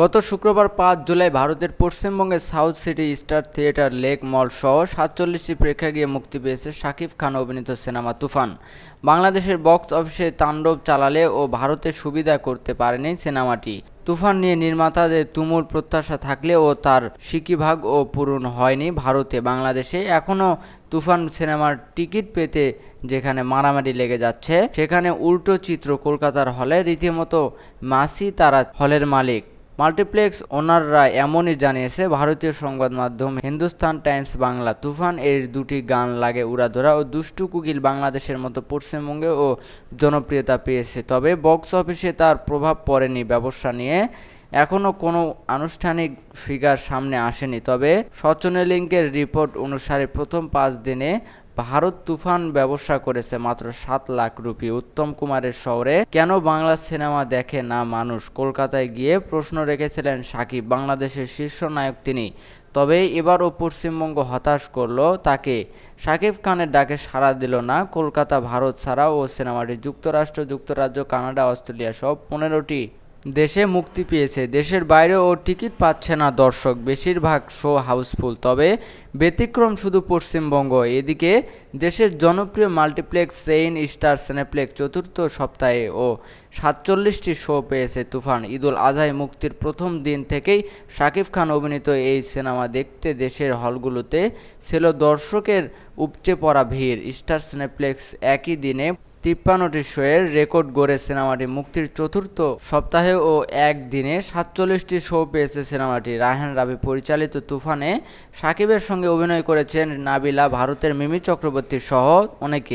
গত শুক্রবার পাঁচ জুলাই ভারতের পশ্চিমবঙ্গের South City Star Theatre Lake Mall সহ সাতচল্লিশটি প্রেক্ষাগৃহে মুক্তি পেয়েছে শাকিব খান অভিনীত সিনেমা তুফান। বাংলাদেশের বক্স অফিসে তাণ্ডব চালালে ও ভারতে সুবিধা করতে পারেনি সিনেমাটি। তুফান নিয়ে নির্মাতাদের তুমুল প্রত্যাশা থাকলেও তার সিকিভাগ ও পূরণ হয়নি ভারতে। বাংলাদেশে এখনও তুফান সিনেমার টিকিট পেতে যেখানে মারামারি লেগে যাচ্ছে, সেখানে উল্টো চিত্র কলকাতার হলে রীতিমতো মাসি তারা হলের মালিক। মাল্টিপ্লেক্স ওনাররা এমনই জানিয়েছে, ভারতীয় সংবাদ মাধ্যম হিন্দুস্তান টাইমস বাংলা তুফান, এর দুটি গান লাগে উড়াধরা ও দুষ্টু কুকিল বাংলাদেশের মতো পশ্চিমবঙ্গে ও জনপ্রিয়তা পেয়েছে। তবে বক্স অফিসে তার প্রভাব পড়েনি ব্যবসা নিয়ে। এখনও কোনো আনুষ্ঠানিক ফিগার সামনে আসেনি। তবে সচনে লিঙ্কের রিপোর্ট অনুসারে প্রথম পাঁচ দিনে ভারত তুফান ব্যবসা করেছে মাত্র সাত লাখ রুপি। উত্তম কুমারের শহরে কেন বাংলা সিনেমা দেখে না মানুষ? কলকাতায় গিয়ে প্রশ্ন রেখেছিলেন সাকিব, বাংলাদেশের শীর্ষ নায়ক তিনি। তবে এবারও পশ্চিমবঙ্গ হতাশ করল তাকে। সাকিব খানের ডাকে সাড়া দিল না, কলকাতা, ভারত ছাড়াও ও সিনেমাটি যুক্তরাষ্ট্র, যুক্তরাজ্য, কানাডা, অস্ট্রেলিয়া সব পনেরোটি দেশে মুক্তি পেয়েছে। দেশের বাইরেও টিকিট পাচ্ছে না দর্শক। বেশিরভাগ শো হাউসফুল। তবে ব্যতিক্রম শুধু পশ্চিমবঙ্গ। এদিকে দেশের জনপ্রিয় মাল্টিপ্লেক্স সেইন স্টার সিনেপ্লেক্স চতুর্থ সপ্তাহে ও সাতচল্লিশটি শো পেয়েছে তুফান। ঈদুল আজহায় মুক্তির প্রথম দিন থেকেই শাকিব খান অভিনীত এই সিনেমা দেখতে দেশের হলগুলোতে ছিল দর্শকের উপচে পড়া ভিড়। স্টার সিনেপ্লেক্স একই দিনে তিপ্পান্নটি শোয়ের রেকর্ড গড়ে সিনেমাটি। মুক্তির চতুর্থ সপ্তাহে ও একদিনে সাতচল্লিশটি শো পেয়েছে সিনেমাটি। রায়হান রাবি পরিচালিত তুফানে সাকিবের সঙ্গে অভিনয় করেছেন নাবিলা, ভারতের মিমি চক্রবর্তী সহ অনেকে।